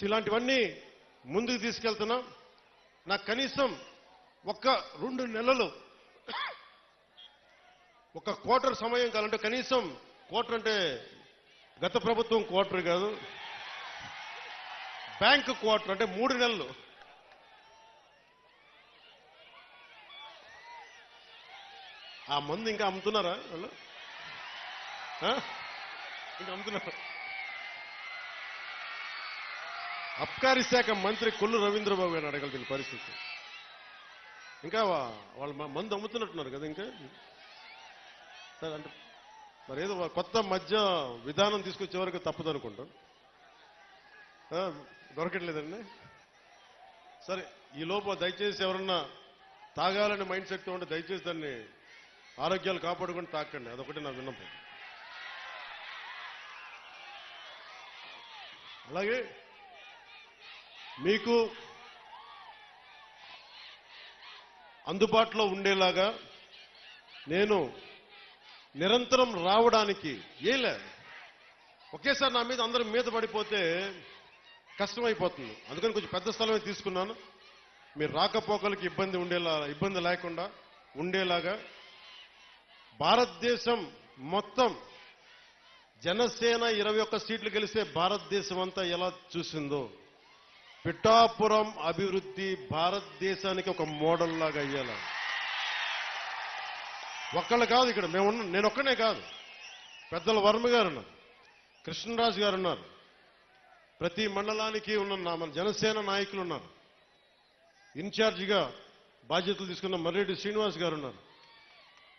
So ఇలాంటివన్నీ ముందుకు తీసుకెళ్తున్నాం. నాకు కనీసం ఒక్క రెండు నెలలు ఒక క్వార్టర్ సమయం కావాలంటే కనీసం క్వార్టర్ అంటే గత ప్రభుత్వం క్వార్టర్ కాదు బ్యాంక్ క్వార్టర్ అంటే మూడు నెలలు. ఆ మందు ఇంకా అమ్ముతున్నారా వాళ్ళు? ఇంకా అమ్ముతున్నారు. అబ్కారీ శాఖ మంత్రి కొల్లు రవీంద్రబాబు గారిని అడగల దీని పరిస్థితి. ఇంకా వాళ్ళు మ- మందు అమ్ముతున్నట్టున్నారు కదా ఇంకా? సరే అంటే మరి ఏదో కొత్త మధ్య విధానం తీసుకొచ్చే వరకు తప్పదు అనుకుంటాం. దొరకట్లేదండి. సరే ఈ లోపల దయచేసి ఎవరన్నా తాగాలని మైండ్ సెట్తో ఉంటే దయచేసి దాన్ని ఆరోగ్యాలు కాపాడుకొని తాకండి. అదొకటి నా విన్నపం. అలాగే మీకు అందుబాటులో ఉండేలాగా నేను నిరంతరం రావడానికి ఏం లేదు ఒకేసారి నా మీద అందరం మీద పడిపోతే కష్టమైపోతుంది. అందుకని కొంచెం పెద్ద స్థలమే తీసుకున్నాను. మీరు రాకపోకలకి ఇబ్బంది ఉండేలా ఇబ్బంది లేకుండా ఉండేలాగా భారతదేశం మొత్తం జనసేన ఇరవై ఒక్క సీట్లు గెలిస్తే భారతదేశం అంతా ఎలా చూసిందో పిఠాపురం అభివృద్ధి భారతదేశానికి ఒక మోడల్ లాగా అయ్యేలా. ఒక్కళ్ళు కాదు ఇక్కడ మేము నేను ఒక్కనే కాదు. పెద్దల వర్మ గారు ఉన్నారు కృష్ణరాజు గారు ఉన్నారు ప్రతి మండలానికి ఉన్న నా- మన జనసేన నాయకులు ఉన్నారు. ఇన్ఛార్జిగా బాధ్యతలు తీసుకున్న మర్రెడ్డి శ్రీనివాస్ గారు ఉన్నారు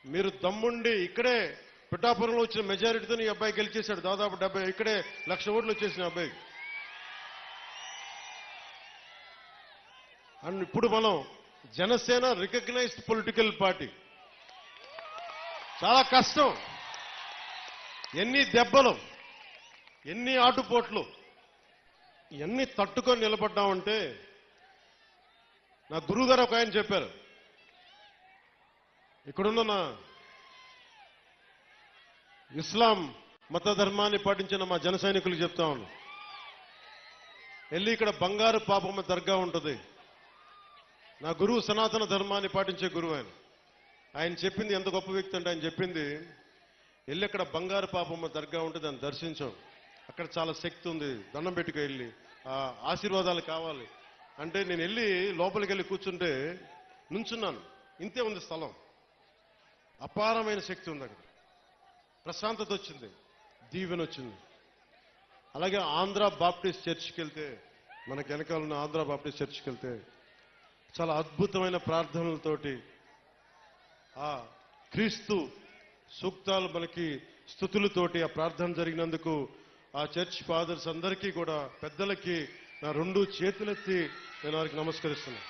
మీరు దమ్ముండి ఇక్కడే పిఠాపురంలో వచ్చిన మెజారిటీతో ఈ అబ్బాయి గెలిచేశాడు. దాదాపు డెబ్బై ఇక్కడే లక్ష ఓట్లు వచ్చేసిన అబ్బాయి అండ్ ఇప్పుడు మనం జనసేన రికగ్నైజ్డ్ పొలిటికల్ పార్టీ. చాలా కష్టం. ఎన్ని దెబ్బలు ఎన్ని ఆటుపోట్లు ఎన్ని తట్టుకొని నిలబడ్డామంటే నా గురువు గారు ఒక ఆయన చెప్పారు. ఇక్కడున్న నా ఇస్లాం మత ధర్మాన్ని పాటించిన మా జన సైనికులు చెప్తా ఉన్నా. వెళ్ళి ఇక్కడ బంగారు పాపమ్మ దర్గా ఉంటుంది. నా గురువు సనాతన ధర్మాన్ని పాటించే గురువు ఆయన. ఆయన చెప్పింది ఎంత గొప్ప వ్యక్తి అంటే ఆయన చెప్పింది వెళ్ళి అక్కడ బంగారు పాపమ్మ దర్గా ఉంటే దాన్ని దర్శించాం. అక్కడ చాలా శక్తి ఉంది. దండం పెట్టుకు వెళ్ళి ఆశీర్వాదాలు కావాలి. అంటే నేను వెళ్ళి లోపలికి వెళ్ళి కూర్చుంటే నుంచున్నాను. ఇంతే ఉంది స్థలం. అపారమైన శక్తి ఉంది అక్కడ. ప్రశాంతత వచ్చింది. దీవెన వచ్చింది. అలాగే ఆంధ్ర బాప్టిస్ట్ చర్చ్కి వెళ్తే మనకి వెనకాల ఉన్న ఆంధ్ర బాప్టిస్ట్ చర్చ్కి వెళ్తే చాలా అద్భుతమైన ప్రార్థనలతోటి ఆ క్రీస్తు సూక్తాలు మనకి స్థుతులతోటి ఆ ప్రార్థన జరిగినందుకు ఆ చర్చ్ ఫాదర్స్ అందరికీ కూడా పెద్దలకి నా రెండు చేతులెత్తి నేను వారికి నమస్కరిస్తున్నాను.